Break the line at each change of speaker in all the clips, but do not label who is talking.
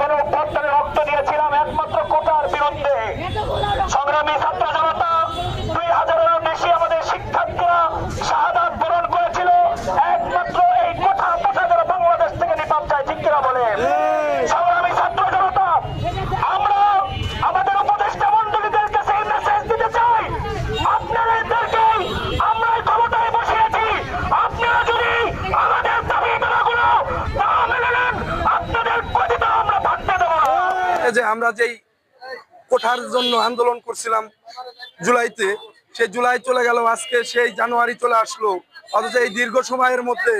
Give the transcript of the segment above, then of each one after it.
গণ অভ্যর্থনে রক্ত দিয়েছিলাম একমাত্র কোটার বিরুদ্ধে। সংগ্রামী ছাত্র জনতা দুই হাজারেরও বেশি আমাদের শিক্ষার্থীরা শাহাদাত বরণ করেছিল একমাত্র এই কোঠা কোঠা যারা বাংলাদেশ থেকে নিপাত চায় ঠিক কিনা বলে সংগ্রামী ছাত্র জনতা আমরা আমাদের উপদেষ্টা মন্ডলীদের কাছে এই মেসেজ দিতে চাই আপনাদেরকে আমরা ক্ষমতায় বসিয়েছি আপনারা যদি আমাদের দাবি মেলাগুলো না মেনে নেন আপনাদের প্রতিটা আমরা থাকতে দেবো না
এই যে আমরা যেই কোঠার জন্য আন্দোলন করছিলাম জুলাইতে, সেই জুলাই চলে গেল, আজকে সেই জানুয়ারি চলে আসলো। অথচ এই দীর্ঘ সময়ের মধ্যে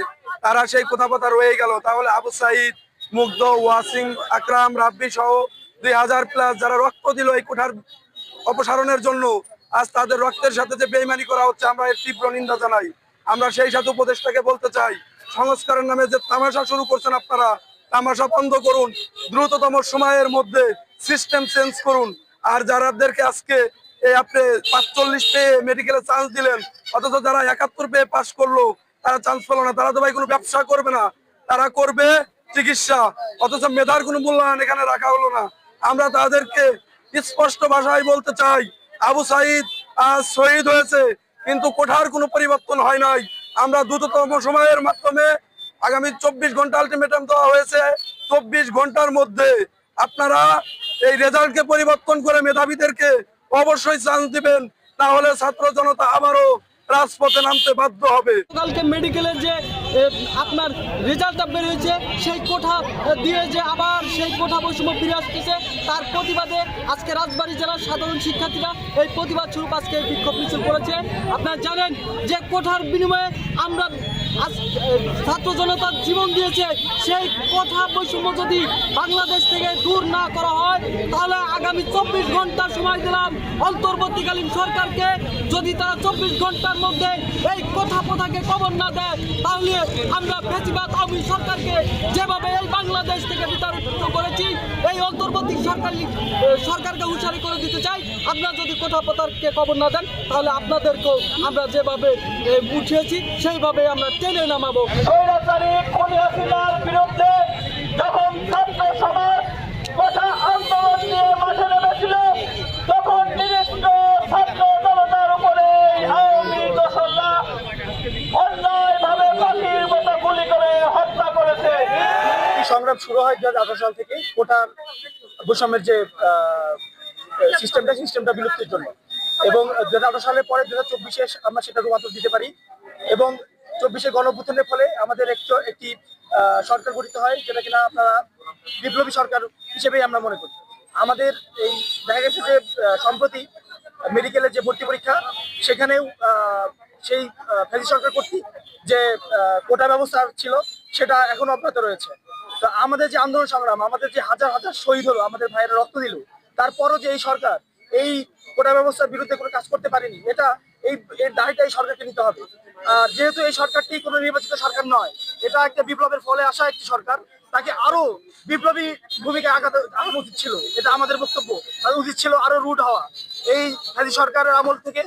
তারা সেই কথা কথা রয়ে গেল। তাহলে আবু সাইদ, মুগ্ধ, ওয়াসিম, আকরাম, রাব্বি সহ দুই হাজার প্লাস যারা রক্ত দিল এই কোঠার অপসারণের জন্য, আজ তাদের রক্তের সাথে যে বেইমানি করা হচ্ছে, আমরা এর তীব্র নিন্দা জানাই। আমরা সেই সাথে উপদেশটাকে বলতে চাই, সংস্কারের নামে যে তামাশা শুরু করছেন আপনারা তামাশা বন্ধ করুন। দ্রুততম সময়ের মধ্যে সিস্টেম চেঞ্জ করুন। আর যারাদেরকে আজকে এই আপনি পাঁচচল্লিশ পেয়ে মেডিকেলে চান্স দিলেন, অথচ যারা একাত্তর পেয়ে পাশ করল, তারা চান্স পেল না। তারা তো ভাই কোনো ব্যবসা করবে না। তারা করবে চিকিৎসা। অথচ মেধার কোনো মূল্যায়ন এখানে রাখা হলো না। আমরা তাদেরকে স্পষ্ট ভাষায় বলতে চাই, আবু সাইদ আজ শহীদ হয়েছে, কিন্তু কোঠার কোনো পরিবর্তন হয় নাই। আমরা দ্রুততম সময়ের মাধ্যমে আগামী চব্বিশ ঘণ্টা আলটিমেটাম দেওয়া হয়েছে। চব্বিশ ঘণ্টার মধ্যে আপনারা এই রেজাল্টকে পরিবর্তন করে মেধাবীদেরকে অবশ্যই চান্স দিবেন তাহলে ছাত্র জনতা আবারও রাজপথে নামতে বাধ্য হবে।
কালকে মেডিকেলের যে আপনার রেজাল্টটা বের হয়েছে, সেই কোঠা দিয়ে যে আবার সেই কোঠা বৈষম্য ফিরে আসতেছে, তার প্রতিবাদে আজকে রাজবাড়ী জেলার সাধারণ শিক্ষার্থীরা এই প্রতিবাদ স্বরূপ আজকে বিক্ষোভ মিছিল করেছে। আপনারা জানেন, যে কোঠার বিনিময়ে আমরা ছাত্র জনতার জীবন দিয়েছে। সেই কথা বৈষম্য যদি বাংলাদেশ থেকে দূর না করা হয়, তাহলে আগামী চব্বিশ ঘণ্টা সময় দিলাম অন্তর্বর্তীকালীন সরকারকে। যদি তারা চব্বিশ ঘণ্টার মধ্যে এই কথা প্রথাকে কবর না দেয়, তাহলে আমরা বেশিরভাগ আওয়ামী সরকারকে যেভাবে এই বাংলাদেশ থেকে অন্তর্বর্তী সরকারি সরকারকে হুঁশিয়ারি করে দিতে চাই আপনারা যদি কথা প্রথাকে কবর না দেন তাহলে আপনাদেরকেও আমরা যেভাবে উঠিয়েছি সেইভাবে আমরা টেনে নামাবো।
বিরুদ্ধে যখন ছাত্র সমাজ কথা আন্দোলন নিয়ে মাঠে নেমেছিল তখন নিরস্ত্র ছাত্র জনতার উপরে এই আওয়ামী দোসররা অন্যায়ভাবে পাখির মতো গুলি করে হত্যা করেছে।
সংগ্রাম শুরু হয় দু হাজার সাল থেকে কোটার বৈষম্যের যে সিস্টেমটা সিস্টেমটা বিলুপ্তির জন্য। এবং দু হাজার সালের পরে দু হাজার আমরা সেটা রূপান্তর দিতে পারি। এবং চব্বিশে গণঅভ্যুত্থানের ফলে আমাদের একটু সরকার গঠিত হয়, যেটা কিনা আপনারা বিপ্লবী সরকার হিসেবেই আমরা মনে করি। আমাদের এই, দেখা গেছে যে সম্প্রতি মেডিকেলের যে ভর্তি পরীক্ষা, সেখানেও সেই ফেজি সরকার কর্তৃক যে কোটা ব্যবস্থা ছিল, সেটা এখনও অব্যাহত রয়েছে। তো আমাদের যে আন্দোলন সংগ্রাম, আমাদের যে হাজার হাজার শহীদ হলো, আমাদের ভাইয়েরা রক্ত দিল। তারপরও যে এই সরকার, এই কোটা ব্যবস্থার বিরুদ্ধে কোনো কাজ করতে পারেনি, এটা এই, এর দায়টা এই সরকারকে নিতে হবে। আর যেহেতু এই সরকারটি কোনো নির্বাচিত সরকার নয়, এটা একটা বিপ্লবের ফলে আসা একটি সরকার, তাকে আরও বিপ্লবী ভূমিকা আগাতে, আগানো উচিত ছিল, এটা আমাদের বক্তব্য। তাদের উচিত ছিল আরও রুট হওয়া। এই হাজি সরকারের আমল থেকে,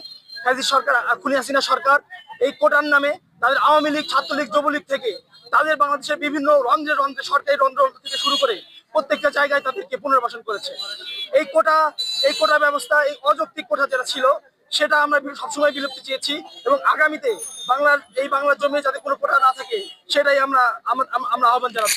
হাজি সরকার, খুনি হাসিনা সরকার, এই কোটার নামে তাদের আওয়ামী লীগ, ছাত্রলীগ, যুবলীগ থেকে তাদের বাংলাদেশের বিভিন্ন রন্ধ্রে রন্ধ্রে সরকারি রন্ধ্র থেকে শুরু করে প্রত্যেকটা জায়গায় তাদেরকে পুনর্বাসন করেছে। এই কোটা এই কোটা ব্যবস্থা, এই অযৌক্তিক কোটা যেটা ছিল, সেটা আমরা সবসময় বিলুপ্তি চেয়েছি এবং আগামীতে বাংলার, এই বাংলার জমি যাতে কোনো কোটা না থাকে, সেটাই আমরা আমরা আহ্বান জানাচ্ছি।